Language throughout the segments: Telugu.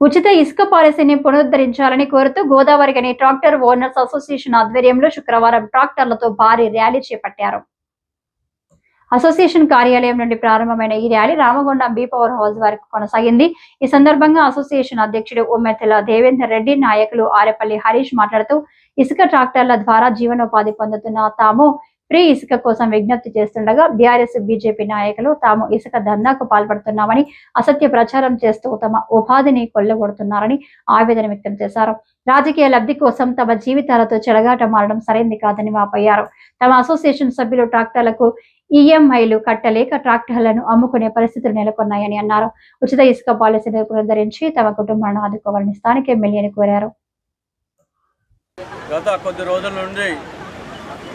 ఉచిత ఇసుక పాలసీని పునరుద్ధరించాలని కోరుతూ గోదావరి గని ట్రాక్టర్ ఓనర్స్ అసోసియేషన్ ఆధ్వర్యంలో శుక్రవారం ట్రాక్టర్లతో భారీ ర్యాలీ చేపట్టారు. అసోసియేషన్ కార్యాలయం నుండి ప్రారంభమైన ఈ rally Ramagundam B power house వరకు కొనసాగింది. ఈ సందర్భంగా అసోసియేషన్ అధ్యక్షుడు ఉమ్మెతల దేవేందర్ రెడ్డి నాయకులు ఆరేపల్లి హరీష్ మాట్లాడుతూ ఇసుక ట్రాక్టర్ల ద్వారా జీవనోపాధి పొందుతున్న తాము ఫ్రీ ఇసుక కోసం విజ్ఞప్తి చేస్తుండగా బీఆర్ఎస్ బీజేపీ నాయకులు తాము ఇసుక దందాకు పాల్పడుతున్నామని అసత్య ప్రచారం చేస్తూ తమ ఉపాధిని కొల్లగొడుతున్నారని ఆవేదన వ్యక్తం చేశారు. రాజకీయ లబ్ధి కోసం తమ జీవితాలతో చెలగాట మారడం సరైంది కాదని వాపోయారు. తమ అసోసియేషన్ సభ్యులు ట్రాక్టర్లకు ఈఎంఐలు కట్టలేక ట్రాక్టర్లను అమ్ముకునే పరిస్థితులు నెలకొన్నాయని అన్నారు. ఉచిత ఇసుక పాలసీని పునరుద్ధరించి తమ కుటుంబాలను ఆదుకోవాలని స్థానిక ఎమ్మెల్యేని కోరారు. గత కొద్ది రోజుల నుండి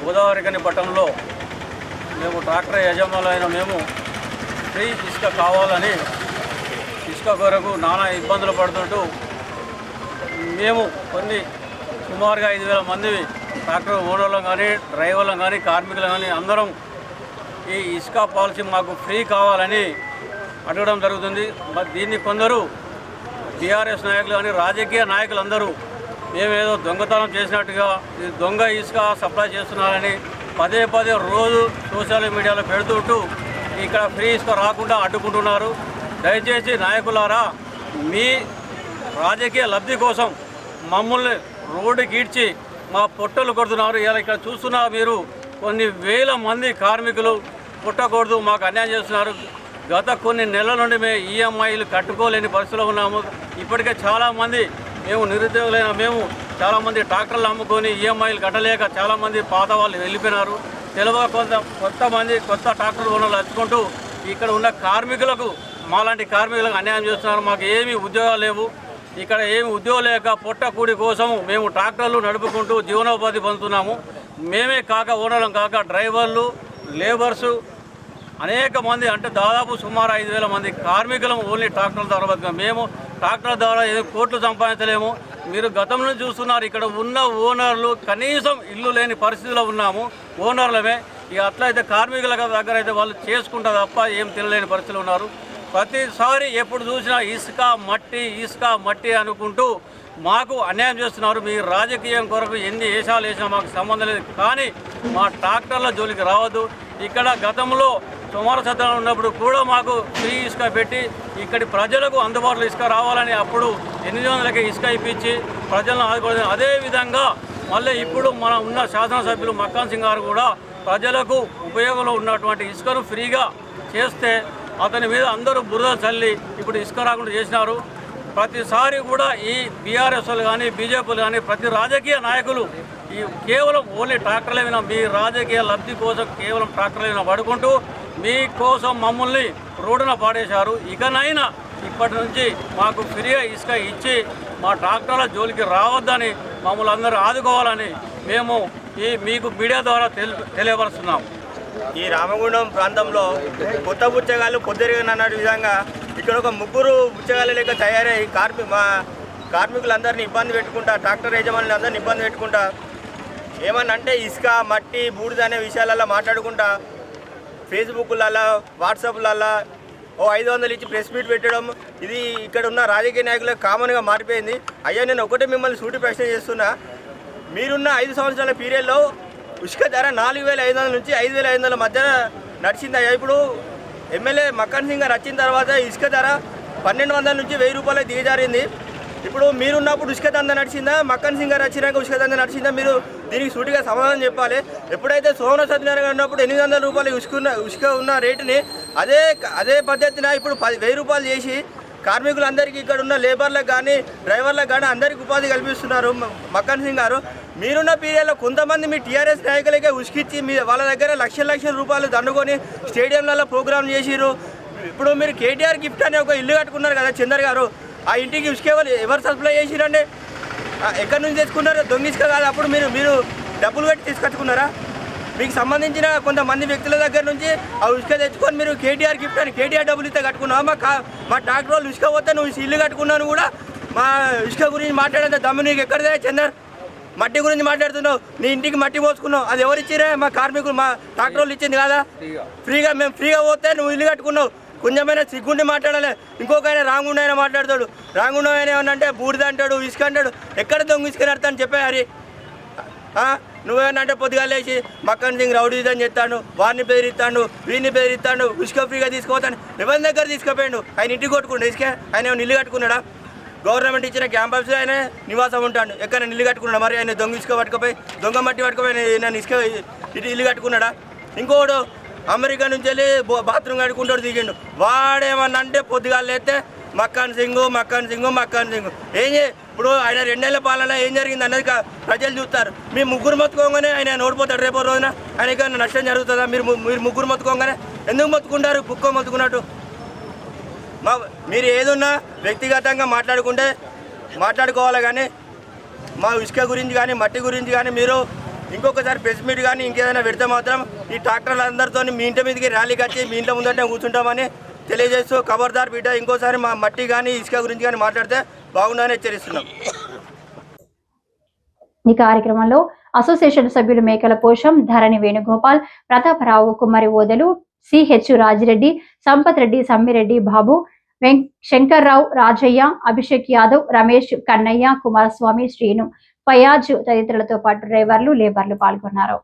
గోదావరికని పట్టణంలో మేము ట్రాక్టర్ యజమానులైన మేము ఫ్రీ ఇసుక కావాలని ఇసుక కొరకు నానా ఇబ్బందులు పడుతుంటూ మేము కొన్ని సుమారుగా ఐదు వేల మంది ట్రాక్టర్ ఓనర్లం కానీ డ్రైవర్లం కానీ కార్మికులు కానీ అందరం ఈ ఇసుక పాలసీ మాకు ఫ్రీ కావాలని అడగడం జరుగుతుంది. మరి దీన్ని కొందరు టీఆర్ఎస్ నాయకులు కానీ రాజకీయ నాయకులందరూ మేమేదో దొంగతనం చేసినట్టుగా దొంగ ఇసుక సప్లై చేస్తున్నారని పదే పదే రోజు సోషల్ మీడియాలో పెడుతుంటూ ఇక్కడ ఫ్రీ ఇసుక రాకుండా అడ్డుకుంటున్నారు. దయచేసి నాయకులారా మీ రాజకీయ లబ్ధి కోసం మమ్మల్ని రోడ్డు గీడ్చి మా పొట్టలు కొడుతున్నారు. ఇలా ఇక్కడ చూస్తున్నా మీరు కొన్ని వేల మంది కార్మికులు పుట్టకూడదు మాకు అన్యాయం చేస్తున్నారు. గత కొన్ని నెలల నుండి మేము ఈఎంఐలు కట్టుకోలేని పరిస్థితిలో ఉన్నాము. ఇప్పటికే చాలామంది మేము నిరుద్యోగులైన మేము చాలామంది ట్రాక్టర్లు అమ్ముకొని ఈఎంఐలు కట్టలేక చాలామంది పాత వాళ్ళు వెళ్ళిపోయినారు. తెలుగు కొంత కొంతమంది కొత్త ట్రాక్టర్ ఓనర్లు వచ్చుకుంటూ ఇక్కడ ఉన్న కార్మికులకు మాలాంటి కార్మికులకు అన్యాయం చేస్తున్నారు. మాకు ఏమీ ఉద్యోగాలు లేవు. ఇక్కడ ఏమి ఉద్యోగం లేక పొట్ట కూడి కోసం మేము ట్రాక్టర్లు నడుపుకుంటూ జీవనోపాధి పొందుతున్నాము. మేమే కాక ఓనర్లం కాక డ్రైవర్లు లేబర్సు అనేక మంది అంటే దాదాపు సుమారు ఐదు వేల మంది కార్మికులం ఓన్లీ ట్రాక్టర్ల ద్వారా మేము ట్రాక్టర్ల ద్వారా ఏదో కోట్లు సంపాదించలేము. మీరు గతంలో చూస్తున్నారు ఇక్కడ ఉన్న ఓనర్లు కనీసం ఇల్లు లేని పరిస్థితిలో ఉన్నాము. ఓనర్లమే. ఇక అట్లయితే కార్మికుల దగ్గర అయితే వాళ్ళు చేసుకుంటారు తప్ప ఏం తినలేని పరిస్థితిలో ఉన్నారు. ప్రతిసారి ఎప్పుడు చూసినా ఇసుక మట్టి ఇసుక మట్టి అనుకుంటూ మాకు అన్యాయం చేస్తున్నారు. మీ రాజకీయం కొరకు ఎన్ని వేషాలు వేసినా మాకు సంబంధం లేదు. కానీ మా ట్రాక్టర్ల జోలికి రావద్దు. ఇక్కడ గతంలో సుమారు సత్రం ఉన్నప్పుడు కూడా మాకు ఫ్రీ ఇసుక పెట్టి ఇక్కడి ప్రజలకు అందుబాటులో ఇసుక రావాలని అప్పుడు ఎనిమిది వందలకి ఇసుక ఇప్పించి ప్రజలను ఆదుకోవడం. అదేవిధంగా మళ్ళీ ఇప్పుడు మన ఉన్న శాసనసభ్యులు మక్కాన్ సింగ్ గారు కూడా ప్రజలకు ఉపయోగంలో ఉన్నటువంటి ఇసుకను ఫ్రీగా చేస్తే అతని మీద అందరూ బురద చల్లి ఇప్పుడు ఇసుక రాకుండా చేసినారు. ప్రతిసారి కూడా ఈ బీఆర్ఎస్లు కానీ బీజేపీలు కానీ ప్రతి రాజకీయ నాయకులు ఈ కేవలం ఓన్లీ ట్రాక్టర్లే మీ రాజకీయ లబ్ధి కోసం కేవలం ట్రాక్టర్లే పడుకుంటూ మీకోసం మమ్మల్ని రోడ్డున పాడేశారు. ఇకనైనా ఇప్పటి నుంచి మాకు ఫ్రీగా ఇసుక ఇచ్చి మా ట్రాక్టర్ల జోలికి రావద్దని మమ్మల్ని అందరూ ఆదుకోవాలని మేము ఈ మీకు మీడియా ద్వారా తెలి ఈ రామగుండం ప్రాంతంలో కొత్త బుచ్చగాళ్ళు పొద్దురిగిన విధంగా ఇక్కడ ఒక ముగ్గురు బుచ్చగాళ్ళ లెక్క తయారై కార్మి మా కార్మికులందరినీ ఇబ్బంది పెట్టుకుంటా ట్రాక్టర్ యజమానులు అందరినీ ఇబ్బంది పెట్టుకుంటా ఏమన్నా అంటే ఇసుక మట్టి బూడిద అనే విషయాలలో మాట్లాడుకుంటా ఫేస్బుక్లలో వాట్సాప్లలో ఓ ఐదు వందలు ఇచ్చి ప్రెస్ మీట్ పెట్టడం. ఇది ఇక్కడ ఉన్న రాజకీయ నాయకులకు కామన్గా మారిపోయింది. అయ్యా నేను ఒకటే మిమ్మల్ని సూటి ప్రశ్న చేస్తున్నా. మీరున్న ఐదు సంవత్సరాల పీరియడ్లో ఇసుక ధర నాలుగు వేల ఐదు వందల నుంచి ఐదు వేల ఐదు వందల మధ్య నడిచింది. అయ్యా ఇప్పుడు ఎమ్మెల్యే మక్కన్ సింగ్ గారు వచ్చిన తర్వాత ఇసుక ధర పన్నెండు వందల నుంచి వెయ్యి రూపాయలు దిగజారింది. ఇప్పుడు మీరున్నప్పుడు ఉసుక దంద నడిచిందా? మక్కన్ సింగ్ గారు వచ్చినాక ఉసుక దంద నడిచిందా? మీరు దీనికి సూటిగా సమాధానం చెప్పాలి. ఎప్పుడైతే సోమన సత్యనారాయణ గారు ఉన్నప్పుడు ఎనిమిది వందల రూపాయలు ఉసుకున్న ఉసుక ఉన్న రేటుని అదే అదే పద్ధతిన ఇప్పుడు పది వెయ్యి రూపాయలు చేసి కార్మికులందరికీ ఇక్కడ ఉన్న లేబర్లకు కానీ డ్రైవర్లకు కానీ అందరికీ ఉపాధి కల్పిస్తున్నారు మక్కన్ సింగ్ గారు. మీరున్న పీరియడ్లో కొంతమంది మీ టీఆర్ఎస్ నాయకులకే ఉసికిచ్చి మీ వాళ్ళ దగ్గర లక్షల లక్షల రూపాయలు దండుకొని స్టేడియంలలో ప్రోగ్రామ్ చేసిరు ఇప్పుడు మీరు కేటీఆర్ గిఫ్ట్ అనే ఒక ఇల్లు కట్టుకున్నారు కదా చందర్ గారు. ఆ ఇంటికి ఇసుక ఎవరు ఎవరు సప్లై చేసిరండి ఎక్కడి నుంచి తెచ్చుకున్నారు దొంగ ఇసుక కాదు అప్పుడు మీరు మీరు డబ్బులు కట్టి తీసుకొచ్చుకున్నారా? మీకు సంబంధించిన కొంతమంది వ్యక్తుల దగ్గర నుంచి ఆ ఉసుక తెచ్చుకొని మీరు కేటీఆర్ గిఫ్ట్ అని కేటీఆర్ డబ్బులు ఇస్తే కట్టుకున్నావు? మా కా మా ట్రాక్టర్ వాళ్ళు ఉసుక పోతే నువ్వు ఇల్లు కట్టుకున్నాను కూడా మా ఇసుక గురించి మాట్లాడేంత దమ్ము నీకు ఎక్కడిదే చందర్? మట్టి గురించి మాట్లాడుతున్నావు నీ ఇంటికి మట్టి పోసుకున్నావు అది ఎవరు ఇచ్చిరే మా కార్మికులు మా ట్రాక్టర్ వాళ్ళు ఇచ్చింది కదా? ఫ్రీగా మేము ఫ్రీగా పోతే నువ్వు ఇల్లు కట్టుకున్నావు. కొంచెమైనా సిగ్గుండి మాట్లాడాలి. ఇంకొక ఆయన రాంగుండ ఆయన మాట్లాడతాడు. రాంగుండ ఆయన ఏమన్నంటే బూడిద అంటాడు ఇసుక అంటాడు. ఎక్కడ దొంగ ఇసుక నడతాను చెప్పే హరి. ఆ? పొద్దుగా లేచి మక్కన్ సింగ్ రౌడీ అని చెప్తాడు వాడిని బెదిరిస్తాడు వీడిని బెదిరిస్తాడు ఇసుక ఫ్రీగా తీసుకుపోతాను ఎవరి దగ్గర తీసుకుపోయాడు? ఆయన ఇంటికి కొట్టుకుండు ఇసుక. ఆయన ఏమైనా ఇల్లు కట్టుకున్నాడా? గవర్నమెంట్ ఇచ్చిన క్యాంపస్ ఆయన నివాసం ఉంటాడు. ఎక్కడ ఇల్లు కట్టుకున్నాడు? మరి ఆయన దొంగ ఇసుక పట్టుకుపోయి దొంగ మట్టి పట్టుకుపోయి నేను ఇసుక ఇటు ఇల్లు కట్టుకున్నాడా? ఇంకోడు అమెరికా నుంచి వెళ్ళి బో- బాత్రూమ్ కడుకుంటాడు దిగిండు. వాడేమన్నా అంటే పొద్దుగా లేస్తే మక్కాన్ సింగ్ మక్కాన్ సింగ్ మక్కాన్ సింగ్. ఏం ఇప్పుడు ఆయన రెండేళ్ళ పాలన ఏం జరిగింది అనేది ప్రజలు చూస్తారు. మీ ముగ్గురు మొత్తుకోగానే ఆయన ఓడిపోతాడు రేపు రోజున. ఆయనకి నష్టం జరుగుతుందా? మీరు మీరు ముగ్గురు మొత్తుకోగానే ఎందుకు మొత్తుకుంటారు? కుక్క మొత్తుకున్నట్టు. మా మీరు ఏదున్నా వ్యక్తిగతంగా మాట్లాడుకుంటే మాట్లాడుకోవాలి కానీ మా ఇసుక గురించి కానీ మట్టి గురించి కానీ మీరు ఇంకొకసారి ప్రెస్ మీట్ కానీ ఇంకేదైనా పెడితే మాత్రం ఈ ట్రాక్టర్లు అందరితో మీ ఇంటి మీదకి ర్యాలీకి వచ్చి మీ ఇంట్లో ముందంటే కూర్చుంటామని తెలియజేస్తూ ఖబర్దార్ బిడ్డ ఇంకోసారి మా మట్టి కానీ ఇసుక గురించి కానీ మాట్లాడితే బాగుందని హెచ్చరిస్తున్నాం. ఈ కార్యక్రమంలో అసోసియేషన్ సభ్యులు మేకల పోషం ధరణి వేణుగోపాల్ ప్రతాపరావు కుమారి ఓదలు సిహెచ్ రాజిరెడ్డి సంపత్ రెడ్డి సమ్మిరెడ్డి బాబు వెం- శంకర్రావు రాజయ్య అభిషేక్ యాదవ్ రమేష్ కన్నయ్య కుమారస్వామి శ్రీను. ఫయాజ్ తదితరులతో పాటు డ్రైవర్లు లేబర్లు పాల్గొన్నారు.